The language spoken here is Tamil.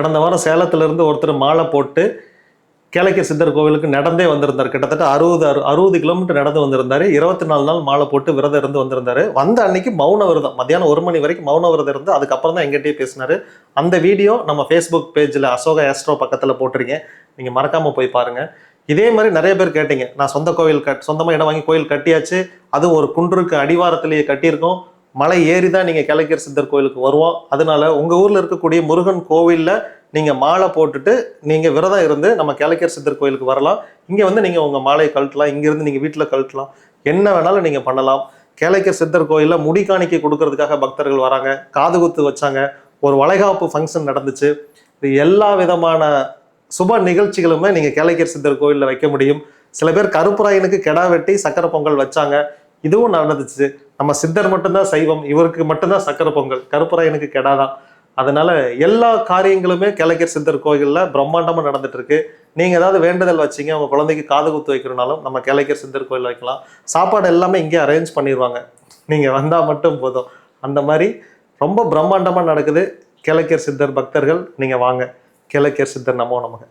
கடந்த வாரம் சேலத்துல இருந்து ஒருத்தர் மாலை போட்டு கேளக்கிய சித்தர் கோவிலுக்கு நடந்தே வந்திருந்தார். கிட்டத்தட்ட அறுபது அறு அறுபது கிலோமீட்டர் நடந்து வந்திருந்தார். இருபத்தி நாலு நாள் மாலை போட்டு விரதம் இருந்து வந்திருந்தார். வந்த அன்னைக்கு மௌன விரதம். மத்தியானம் ஒரு மணி வரைக்கும் மௌன விரதம் இருந்து அதுக்கப்புறம் தான் எங்கிட்டயே பேசினாரு. அந்த வீடியோ நம்ம ஃபேஸ்புக் பேஜில் அசோகா ஆஸ்ட்ரோ பக்கத்தில் போட்டிருக்கேன். நீங்கள் மறக்காமல் போய் பாருங்கள் இதே மாதிரி நிறைய பேர் கேட்டீங்க. நான் சொந்த கோவில் கட் சொந்தமாக இடம் வாங்கி கோயில் கட்டியாச்சு. அது ஒரு குன்றுக்கு அடிவாரத்திலேயே கட்டியிருக்கோம். மலை ஏறி தான் நீங்கள் கிழக்கர் சித்தர் கோயிலுக்கு வருவோம். அதனால உங்கள் ஊரில் இருக்கக்கூடிய முருகன் கோவிலில் நீங்கள் மாலை போட்டுட்டு நீங்கள் விரதம் இருந்து நம்ம கிழக்கர் சித்தர் கோயிலுக்கு வரலாம். இங்கே வந்து நீங்கள் உங்கள் மாலையை கழட்டலாம். இங்கேருந்து நீங்கள் வீட்டில் கழட்டலாம். என்ன வேணாலும் நீங்கள் பண்ணலாம். கேளைக்கர் சித்தர் கோயிலில் முடி காணிக்கை கொடுக்கறதுக்காக பக்தர்கள் வராங்க. காது குத்து வச்சாங்க. ஒரு வளைகாப்பு ஃபங்க்ஷன் நடந்துச்சு. இது எல்லா விதமான சுப நிகழ்ச்சிகளுமே நீங்கள் கேளைக்கர் சித்தர் கோயிலில் வைக்க முடியும். சில பேர் கருப்புராயனுக்கு கெடா வெட்டி சக்கரை பொங்கல் வச்சாங்க. இதுவும் நடந்துச்சு நம்ம சித்தர் மட்டும்தான் சைவம் இவருக்கு மட்டும்தான் சக்கரை பொங்கல். கருப்பராயனுக்கு கெடாதான் அதனால எல்லா காரியங்களுமே கிழக்கர் சித்தர் கோயிலில் பிரம்மாண்டமாக நடந்துட்டு இருக்கு நீங்கள் ஏதாவது வேண்டுதல் வச்சிங்க உங்கள் குழந்தைக்கு காது குத்து வைக்கிறனாலும் நம்ம கிழக்கர் சித்தர் கோயில் வைக்கலாம். சாப்பாடு எல்லாமே இங்கே அரேஞ்ச் பண்ணிடுவாங்க நீங்கள் வந்தால் மட்டும் போதும். அந்த மாதிரி ரொம்ப பிரம்மாண்டமாக நடக்குது. கிழக்கர் சித்தர் பக்தர்கள் நீங்கள் வாங்க. கிழக்கர் சித்தர் நமோ நமக்கு